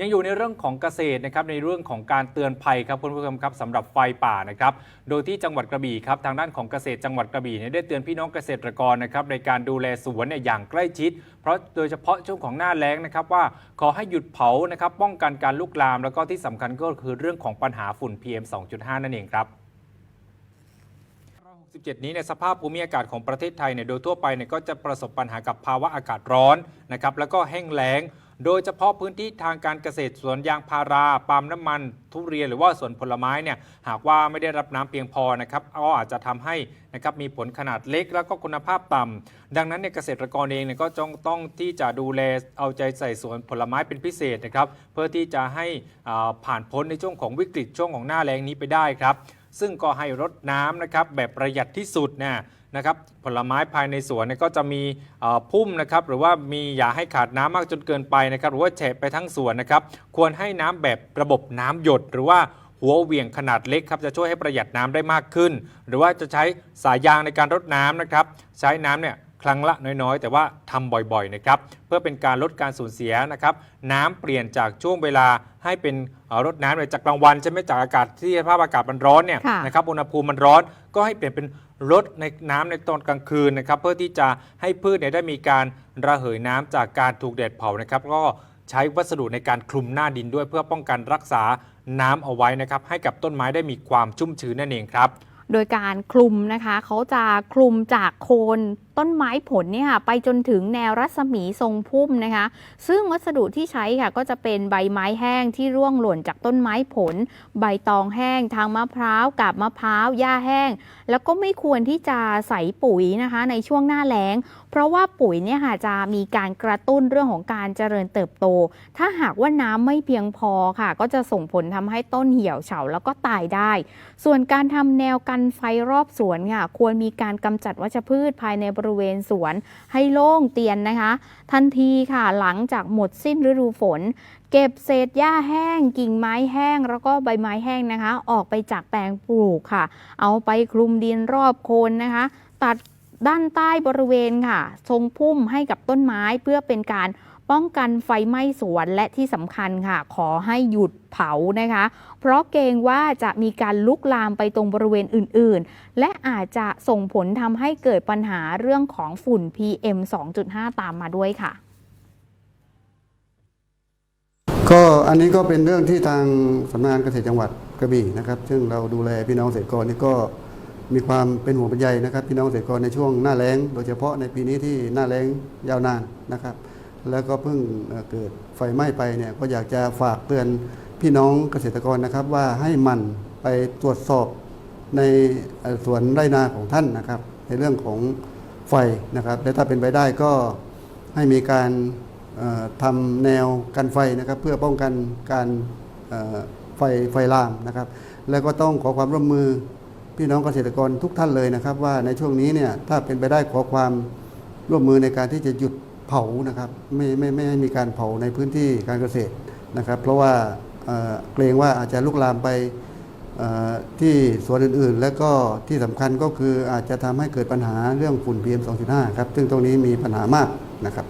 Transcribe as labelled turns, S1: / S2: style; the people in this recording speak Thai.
S1: ยังอยู่ในเรื่องของเกษตรนะครับในเรื่องของการเตือนภัยครับคุณผู้ชมครับสำหรับไฟป่านะครับโดยที่จังหวัดกระบี่ครับทางด้านของเกษตรจังหวัดกระบี่เนี่ยได้เตือนพี่น้องเกษตรกรนะครับในการดูแลสวนเนี่ยอย่างใกล้ชิด เพราะโดยเฉพาะช่วงของหน้าแล้งนะครับว่าขอให้หยุดเผานะครับป้องกันการลุกลาม แล้วก็ที่สำคัญก็คือเรื่องของปัญหาฝุ่น PM 2.5 นั่นเองครับ17นี้ในสภาพภูมิอากาศของประเทศไทยเนี่ยโดยทั่วไปเนี่ยก็จะประสบปัญหากับภาวะอากาศร้อนนะครับแล้วก็แห้งแล้ง โดยเฉพาะพื้นที่ทางการเกษตรสวนยางพาราปาล์มน้ำมัน ทุเรียนหรือว่าสวนผลไม้เนี่ยหากว่าไม่ได้รับน้ำเพียงพอนะครับก็อาจจะทำให้นะครับมีผลขนาดเล็กแล้วก็คุณภาพต่ำดังนั้นเนี่ยเกษตรกรเองเนี่ยก็จงต้องที่จะดูแลเอาใจใส่สวนผลไม้เป็นพิเศษนะครับเพื่อที่จะให้อ่าผ่านพ้นในช่วงของวิกฤตช่วงของหน้าแล้งนี้ไปได้ครับซึ่งก็ให้รดน้ำนะครับแบบประหยัดที่สุดนะ นะครับผลไม้ภายในสวนเนี่ยก็จะมีพุ่มนะครับหรือว่ามีอย่าให้ขาดน้ำมากจนเกินไปนะครับหรือว่าแฉะไปทั้งสวนนะครับควรให้น้ำแบบระบบน้ำหยด หรือว่าหัวเหวี่ยงขนาดเล็กครับจะช่วยให้ประหยัดน้ำได้มากขึ้น หรือว่าจะใช้สายยางในการรดน้ำนะครับใช้น้ำเนี่ย ครั้งละน้อยๆ แต่ว่าทำบ่อยๆนะครับเพื่อเป็นการลดการสูญเสียนะครับน้ำเปลี่ยนจากช่วงเวลาให้เป็นเอ่อรดน้ำเนี่ยจากกลางวันใช่ไหมจากอากาศที่สภาพอากาศมันร้อนเนี่ย
S2: ค่ะ
S1: นะครับอุณหภูมิมันร้อนก็ให้เปลี่ยนเป็นรดในน้ำในตอนกลางคืนนะครับเพื่อที่จะให้พืชเนี่ยได้มีการระเหยน้ำจากการถูกแดดเผานะครับก็ใช้วัสดุในการคลุมหน้าดินด้วยเพื่อป้องกันรักษาน้ำเอาไว้นะครับให้กับต้นไม้ได้มีความชุ่มชื้นนั่นเองครับ
S2: โดยการคลุมนะคะเขาจะคลุมจากโคน ต้นไม้ผลเนี่ยค่ะไปจนถึงแนวรัศมีทรงพุ่มนะคะ ซึ่งวัสดุที่ใช้ค่ะก็จะเป็นใบไม้แห้งที่ร่วงหล่นจากต้นไม้ผล ใบตองแห้ง ทางมะพร้าวกับมะพร้าวหญ้าแห้ง แล้วก็ไม่ควรที่จะใส่ปุ๋ยนะคะ ในช่วงหน้าแล้ง เพราะว่าปุ๋ยเนี่ยค่ะจะมีการกระตุ้นเรื่องของการเจริญเติบโต ถ้าหากว่าน้ำไม่เพียงพอค่ะ ก็จะส่งผลทำให้ต้นเหี่ยวเฉาแล้วก็ตายได้ ส่วนการทำแนวกันไฟรอบสวนค่ะควรมีการกำจัดวัชพืชภายในบริริเวณสวนให้โล่งเตียนนะคะ ทันทีค่ะหลังจากหมดสิ้นฤดูฝน เก็บเศษหญ้าแห้ง กิ่งไม้แห้ง แล้วก็ใบไม้แห้งนะคะ ออกไปจากแปลงปลูกค่ะ เอาไปคลุมดินรอบโคนนะคะ ตัดด้านใต้บริเวณค่ะ ทรงพุ่มให้กับต้นไม้เพื่อเป็นการ ป้องกันไฟไหม้สวนและที่สำคัญค่ะ ขอให้หยุดเผานะคะ เพราะเกรงว่าจะมีการลุกลามไปตรงบริเวณอื่น ๆ และอาจจะส่งผลทำให้เกิดปัญหาเรื่องของฝุ่น PM 2.5 ตามมาด้วยค่ะ
S3: ก็อันนี้ก็เป็นเรื่องที่ทางสำนักงานเกษตรจังหวัดกระบี่นะครับ ซึ่งเราดูแลพี่น้องเกษตรกรนี่ก็มีความเป็นห่วงเป็นใยนะครับ พี่น้องเกษตรกรในช่วงหน้าแล้ง โดยเฉพาะในปีนี้ที่หน้าแล้งยาวนานนะครับ แล้วก็เพิ่งเกิดไฟไหม้ไปเนี่ยก็อยากจะฝากเตือนพี่น้องเกษตรกรนะครับ ว่าให้มันไปตรวจสอบในสวนไร่นาของท่านนะครับ ในเรื่องของไฟนะครับและถ้าเป็นไปได้ก็ให้มีการทำแนวกันไฟนะครับ เพื่อป้องกันการไฟไฟลามนะครับ แล้วก็ต้องขอความร่วมมือพี่น้องเกษตรกรทุกท่านเลยนะครับ ว่าในช่วงนี้เนี่ยถ้าเป็นไปได้ขอความร่วมมือในการที่จะหยุด เผานะครับไม่ไม่ไม่ให้มีการเผาในพื้นที่การเกษตรนะครับ เพราะว่าเกรงว่าอาจจะลุกลามไปที่สวนอื่นๆ และก็ที่สำคัญก็คืออาจจะทำให้เกิดปัญหาเรื่องฝุ่น PM 2.5 ครับ ซึ่งตรงนี้มีปัญหามากนะครับ